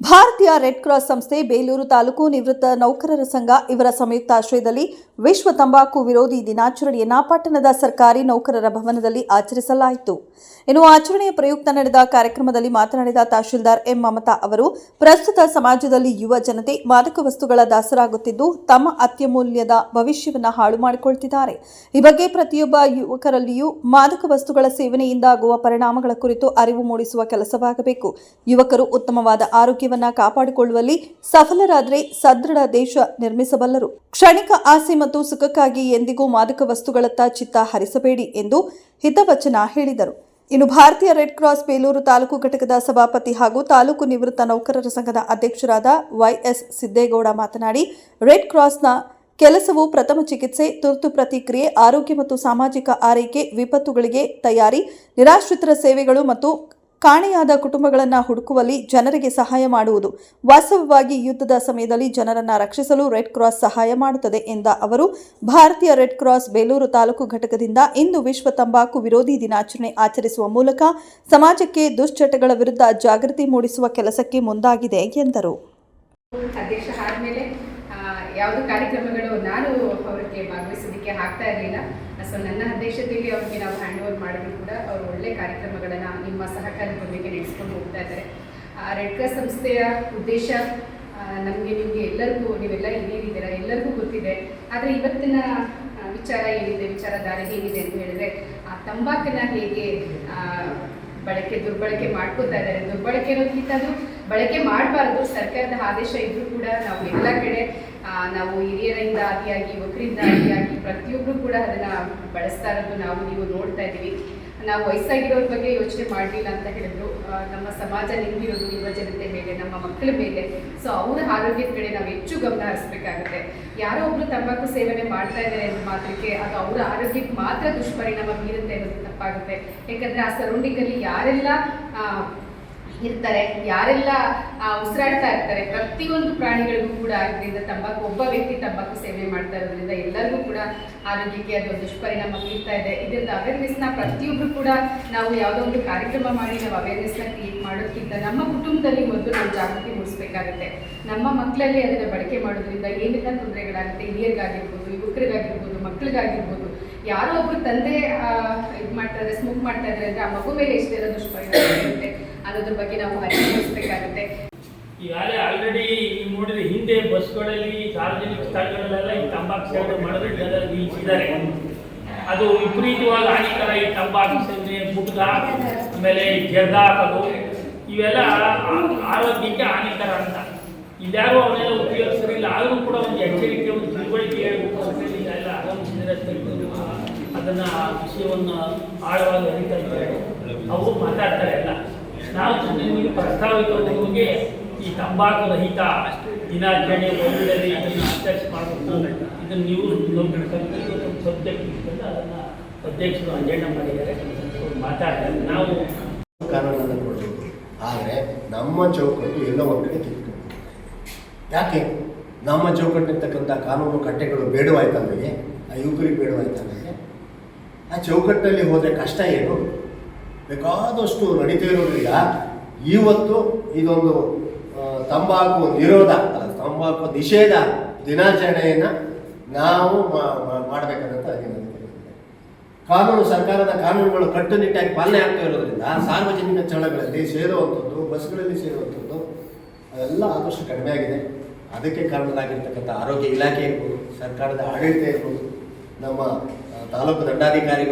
ಭಾರತೀಯ red cross ಸಂಸ್ಥೆ ಬೇಲೂರು ತಾಲೂಕು ನಿವೃತ್ತ ನೌಕರರ ಸಂಘ ಇವರ ಸಂಯುಕ್ತ ಆಶ್ರಯದಲ್ಲಿ ವಿಶ್ವ ತಂಬಾಕು ವಿರೋಧಿ ದಿನಾಚರಣೆಯನ್ನ ಪಟ್ಟಣದ ಸರ್ಕಾರಿ ನೌಕರರ ಭವನದಲ್ಲಿ ಆಚರಿಸಲಾಯಿತು. ಇನ್ನು ಆಚರಣೆಯ ಪ್ರಯುಕ್ತ ನಡೆದ ಕಾರ್ಯಕ್ರಮದಲ್ಲಿ ಮಾತನಾಡಿದ ತಹಶೀಲ್ದಾರ್ ಎಂ ಮಮತಾ ಅವರು, ಪ್ರಸ್ತುತ ಸಮಾಜದಲ್ಲಿ ಯುವ ಜನತೆ ಮಾದಕ ವಸ್ತುಗಳ ದಾಸರಾಗುತ್ತಿದ್ದು ತಮ್ಮ ಅತ್ಯಮೂಲ್ಯದ ಭವಿಷ್ಯವನ್ನು ಹಾಳು ಮಾಡಿಕೊಳ್ತಿದ್ದಾರೆ. ಈ ಬಗ್ಗೆ ಪ್ರತಿಯೊಬ್ಬ ಯುವಕರಲ್ಲಿಯೂ ಮಾದಕ ವಸ್ತುಗಳ ಸೇವನೆಯಿಂದ ಆಗುವ ಪರಿಣಾಮಗಳ ಕುರಿತು ಅರಿವು ಮೂಡಿಸುವ ಕೆಲಸವಾಗಬೇಕು. ಯುವಕರು ಉತ್ತಮವಾದ ಆರೋಗ್ಯವನ್ನ ಕಾಪಾಡಿಕೊಳ್ಳುವಲ್ಲಿ ಸಫಲರಾದರೆ ಸದೃಢ ದೇಶ ನಿರ್ಮಿಸಬಲ್ಲರು. ಕ್ಷಣಿಕ ಆಸೆ ಮತ್ತು ಸುಖಕ್ಕಾಗಿ ಎಂದಿಗೂ ಮಾದಕ ವಸ್ತುಗಳತ್ತ ಚಿತ್ತ ಹರಿಸಬೇಡಿ ಎಂದು ಹಿತವಚನ ಹೇಳಿದರು. ಇನ್ನು ಭಾರತೀಯ ರೆಡ್ ಕ್ರಾಸ್ ಬೇಲೂರು ತಾಲೂಕು ಘಟಕದ ಸಭಾಪತಿ ಹಾಗೂ ತಾಲೂಕು ನಿವೃತ್ತ ನೌಕರರ ಸಂಘದ ಅಧ್ಯಕ್ಷರಾದ ವೈಎಸ್ ಸಿದ್ದೇಗೌಡ ಮಾತನಾಡಿ, ರೆಡ್ ಕ್ರಾಸ್ನ ಕೆಲಸವು ಪ್ರಥಮ ಚಿಕಿತ್ಸೆ, ತುರ್ತು ಪ್ರತಿಕ್ರಿಯೆ, ಆರೋಗ್ಯ ಮತ್ತು ಸಾಮಾಜಿಕ ಆರೈಕೆ, ವಿಪತ್ತುಗಳಿಗೆ ತಯಾರಿ, ನಿರಾಶ್ರಿತರ ಸೇವೆಗಳು ಮತ್ತು ಕಾಣೆಯಾದ ಕುಟುಂಬಗಳನ್ನು ಹುಡುಕುವಲ್ಲಿ ಜನರಿಗೆ ಸಹಾಯ ಮಾಡುವುದು. ವಾಸ್ತವವಾಗಿ ಯುದ್ಧದ ಸಮಯದಲ್ಲಿ ಜನರನ್ನು ರಕ್ಷಿಸಲು ರೆಡ್ ಕ್ರಾಸ್ ಸಹಾಯ ಮಾಡುತ್ತದೆ ಎಂದ ಅವರು, ಭಾರತೀಯ ರೆಡ್ ಕ್ರಾಸ್ ಬೇಲೂರು ತಾಲೂಕು ಘಟಕದಿಂದ ಇಂದು ವಿಶ್ವ ತಂಬಾಕು ವಿರೋಧಿ ದಿನಾಚರಣೆ ಆಚರಿಸುವ ಮೂಲಕ ಸಮಾಜಕ್ಕೆ ದುಶ್ಚಟಗಳ ವಿರುದ್ಧ ಜಾಗೃತಿ ಮೂಡಿಸುವ ಕೆಲಸಕ್ಕೆ ಮುಂದಾಗಿದೆ ಎಂದರು. ಯಾವುದು ಕಾರ್ಯಕ್ರಮಗಳು ನಾನು ಅವ್ರಿಗೆ ಭಾಗವಹಿಸೋದಕ್ಕೆ ಆಗ್ತಾ ಇರಲಿಲ್ಲ. ಸೊ ನನ್ನ ಅಧ್ಯಕ್ಷತೆಯಲ್ಲಿ ಅವ್ರಿಗೆ ನಾವು ಹ್ಯಾಂಡ್ ಓವರ್ ಮಾಡಿದ್ರು ಕೂಡ ಅವರು ಒಳ್ಳೆ ಕಾರ್ಯಕ್ರಮಗಳನ್ನು ನಿಮ್ಮ ಸಹಕಾರದೊಂದಿಗೆ ನಡೆಸ್ಕೊಂಡು ಹೋಗ್ತಾ ಇದ್ದಾರೆ. ರೆಡ್ ಕ್ರಾಸ್ ಸಂಸ್ಥೆಯ ಉದ್ದೇಶ ನಮಗೆ ನಿಮಗೆ ಎಲ್ಲರಿಗೂ, ನೀವೆಲ್ಲ ಹಿರಿಯರಿದ್ದೀರಾ ಎಲ್ಲರಿಗೂ ಗೊತ್ತಿದೆ. ಆದರೆ ಇವತ್ತಿನ ವಿಚಾರ ಏನಿದೆ, ವಿಚಾರಧಾರೆ ಏನಿದೆ ಅಂತ ಹೇಳಿದ್ರೆ, ಆ ತಂಬಾಕನ್ನ ಹೇಗೆ ಬಳಕೆ, ದುರ್ಬಳಕೆ ಮಾಡ್ಕೋತಾ ಇದ್ದಾರೆ. ದುರ್ಬಳಕೆ ಅನ್ನೋದಕ್ಕಿಂತ ಅದು ಬಳಕೆ ಮಾಡಬಾರ್ದು. ಸರ್ಕಾರದ ಆದೇಶ ಇದ್ರೂ ಕೂಡ ನಾವು ಎಲ್ಲ ಕಡೆ ನಾವು ಹಿರಿಯರಿಂದ ಆದಿಯಾಗಿ, ಯುವಕರಿಂದ ಆದಿಯಾಗಿ ಪ್ರತಿಯೊಬ್ಬರು ಕೂಡ ಅದನ್ನ ಬಳಸ್ತಾ ಇರೋದು ನಾವು, ನೀವು ನೋಡ್ತಾ ಇದ್ದೀವಿ. ನಾವು ವಯಸ್ಸಾಗಿರೋರ ಬಗ್ಗೆ ಯೋಚನೆ ಮಾಡಲಿಲ್ಲ ಅಂತ ಹೇಳಿದ್ರು. ನಮ್ಮ ಸಮಾಜ ನಿಂತಿರೋದು ಯುವ ಜನತೆ ಮೇಲೆ, ನಮ್ಮ ಮಕ್ಕಳ ಮೇಲೆ. ಸೊ ಅವರ ಆರೋಗ್ಯದ ಕಡೆ ನಾವು ಹೆಚ್ಚು ಗಮನ ಹರಿಸ್ಬೇಕಾಗುತ್ತೆ. ಯಾರೋ ಒಬ್ರು ತಂಬಾಕು ಸೇವನೆ ಮಾಡ್ತಾ ಇದ್ದಾರೆ ಅಂತ ಮಾತ್ರಕ್ಕೆ ಅದು ಅವರ ಆರೋಗ್ಯಕ್ಕೆ ಮಾತ್ರ ದುಷ್ಪರಿಣಾಮ ಬೀರುತ್ತೆ ಅನ್ನೋದು ತಪ್ಪಾಗುತ್ತೆ. ಯಾಕಂದ್ರೆ ಆ ಸರೌಂಡಿಂಗ್ ಅಲ್ಲಿ ಯಾರೆಲ್ಲ ಇರ್ತಾರೆ. ಯಾರೆಲ್ಲ ಉಸಿರಾಡ್ತಾ ಇರ್ತಾರೆ, ಪ್ರತಿಯೊಂದು ಪ್ರಾಣಿಗಳಿಗೂ ಕೂಡ ಇದರಿಂದ ತಂಬಾಕು, ಒಬ್ಬ ವ್ಯಕ್ತಿ ತಂಬಾಕು ಸೇವನೆ ಮಾಡ್ತಾ ಇರೋದ್ರಿಂದ ಎಲ್ಲರಿಗೂ ಕೂಡ ಆರೋಗ್ಯಕ್ಕೆ ಅದು ದುಷ್ಪರಿಣಾಮ ಬೀರ್ತಾ ಇದೆ. ಇದರಿಂದ ಅವೇರ್ನೆಸ್ನ ಪ್ರತಿಯೊಬ್ಬರು ಕೂಡ ನಾವು ಯಾವುದೋ ಒಂದು ಕಾರ್ಯಕ್ರಮ ಮಾಡಿ ನಾವು ಅವೇರ್ನೆಸ್ನ ಕ್ರಿಯೇಟ್ ಮಾಡೋದಕ್ಕಿಂತ ನಮ್ಮ ಕುಟುಂಬದಲ್ಲಿ ಮೊದಲು ನಾವು ಜಾಗೃತಿ ಮೂಡಿಸ್ಬೇಕಾಗುತ್ತೆ. ನಮ್ಮ ಮಕ್ಕಳಲ್ಲಿ ಅದನ್ನು ಬಳಕೆ ಮಾಡೋದ್ರಿಂದ ಏನೆಲ್ಲ ತೊಂದರೆಗಳಾಗುತ್ತೆ, ಹಿರಿಯರಿಗಾಗಿರ್ಬೋದು, ಯುವಕರಿಗಾಗಿರ್ಬೋದು, ಮಕ್ಕಳಿಗಾಗಿರ್ಬೋದು, ಯಾರೋ ಒಬ್ರು ತಂದೆ ಇದು ಮಾಡ್ತಾ ಇದ್ದಾರೆ ಸ್ಮೋಕ್ ಮಾಡ್ತಾ ಇದ್ದಾರೆ ಅಂದ್ರೆ ಆ ಮಗು ಮೇಲೆ ಎಷ್ಟೇ ದುಷ್ಪರಿಣಾಮ ಬೀರುತ್ತೆ. ಅನ್ನೋದ್ರ ಬಗ್ಗೆ ನಾವು ಅರಿವು ಮೂಡಿಸ್ಬೇಕಾಗುತ್ತೆ ಈಗಾಗಲೇ ಆಲ್ರೆಡಿ ನೀವು ನೋಡಿದ್ರೆ ಹಿಂದೆ ಬಸ್ಗಳಲ್ಲಿ ಸಾರ್ವಜನಿಕ ಸ್ಥಳಗಳಲ್ಲೆಲ್ಲ ಈ ತಂಬಾಕು ಸೇವನೆ ಮಾಡೋದು ಜನ ನಿಲ್ಲಿಸಿದ್ದಾರೆ. ಅದು ವಿಪರೀತವಾಗಿ ಹಾನಿಕರ ಈ ತಂಬಾಕು ಸೇವನೆ ಗುಟ್ಕ ಆಮೇಲೆ ಜರ್ದ ಹಾಕೋದು ಇವೆಲ್ಲ ಆರೋಗ್ಯಕ್ಕೆ ಹಾನಿಕರ ಅಂತ. ಇಲ್ಲಾರು ಅವನ್ನೆಲ್ಲ ಉಪಯೋಗಿಸಿರಲಿಲ್ಲ ಆದರೂ ಕೂಡ ಒಂದು ಎಚ್ಚರಿಕೆ, ಒಂದು ತಿಳುವಳಿಕೆ ಹೇಳಬೇಕು ಅಂತ ಹೇಳಿ ಎಲ್ಲ ಅದನ್ನ ಆ ವಿಷಯವನ್ನು ಆಳವಾಗಿ ಅರಿತಾ ಇದ್ದಾರೆ ಅವರು ಮಾತಾಡ್ತಾರೆ ಎಲ್ಲ. ನಾವು ನಿಮಗೆ ಪ್ರಸ್ತಾವಿತವಾಗಿ ಈ ತಂಬಾಕು ರಹಿತ ದಿನಾಚರಣೆ ವರ್ಷದಲ್ಲಿ ಇದನ್ನು ಆಚರಿಸಿ ಮಾಡಬೇಕು ಇದನ್ನು ನೀವು ಸಬ್ಜೆಕ್ಟ್ ಅದನ್ನು ಅಧ್ಯಕ್ಷರು ಅಜೆಂಡಾ ಮಾಡಿದ್ದಾರೆ. ಮಾತಾಡ್ತಾರೆ. ನಾವು ಕಾನೂನನ್ನು ಕೊಡಬೇಕು. ಆದರೆ ನಮ್ಮ ಚೌಕಟ್ಟು ಎಲ್ಲೋ ಕಡೆ ಕಿತ್ತು ಯಾಕೆ? ನಮ್ಮ ಚೌಕಟ್ಟಿರ್ತಕ್ಕಂಥ ಕಾನೂನು ಕಟ್ಟೆಗಳು ಬೇಡವಾಯ್ತು ಆ ಯುವಕರಿಗೆ ಬೇಡವಾಯ್ತು ನಮಗೆ ಆ ಚೌಕಟ್ಟಲ್ಲಿ ಹೋದರೆ ಕಷ್ಟ ಏನು? ಬೇಕಾದಷ್ಟು ನಡೀತಾ ಇರೋದ್ರಿಂದ ಇವತ್ತು ಇದೊಂದು ತಂಬಾಕು ನಿರೋಧ ತಂಬಾಕು ನಿಷೇಧ ದಿನಾಚರಣೆಯನ್ನು ನಾವು ಮಾಡಬೇಕಂತ ಕಾನೂನು, ಸರ್ಕಾರದ ಕಾನೂನುಗಳು ಕಟ್ಟುನಿಟ್ಟಾಗಿ ಪಾಲನೆ ಆಗ್ತಾ ಇರೋದ್ರಿಂದ ಸಾರ್ವಜನಿಕ ಸ್ಥಳಗಳಲ್ಲಿ ಸೇರುವಂಥದ್ದು, ಬಸ್ಗಳಲ್ಲಿ ಸೇರುವಂಥದ್ದು, ಅದೆಲ್ಲ ಆದಷ್ಟು ಕಡಿಮೆ ಆಗಿದೆ. ಅದಕ್ಕೆ ಕಾರಣರಾಗಿರ್ತಕ್ಕಂಥ ಆರೋಗ್ಯ ಇಲಾಖೆ ಇರ್ಬೋದು, ಸರ್ಕಾರದ ಆಡಳಿತ ಇರ್ಬೋದು, ನಮ್ಮ ತಾಲೂಕು ದಂಡಾಧಿಕಾರಿಗಳು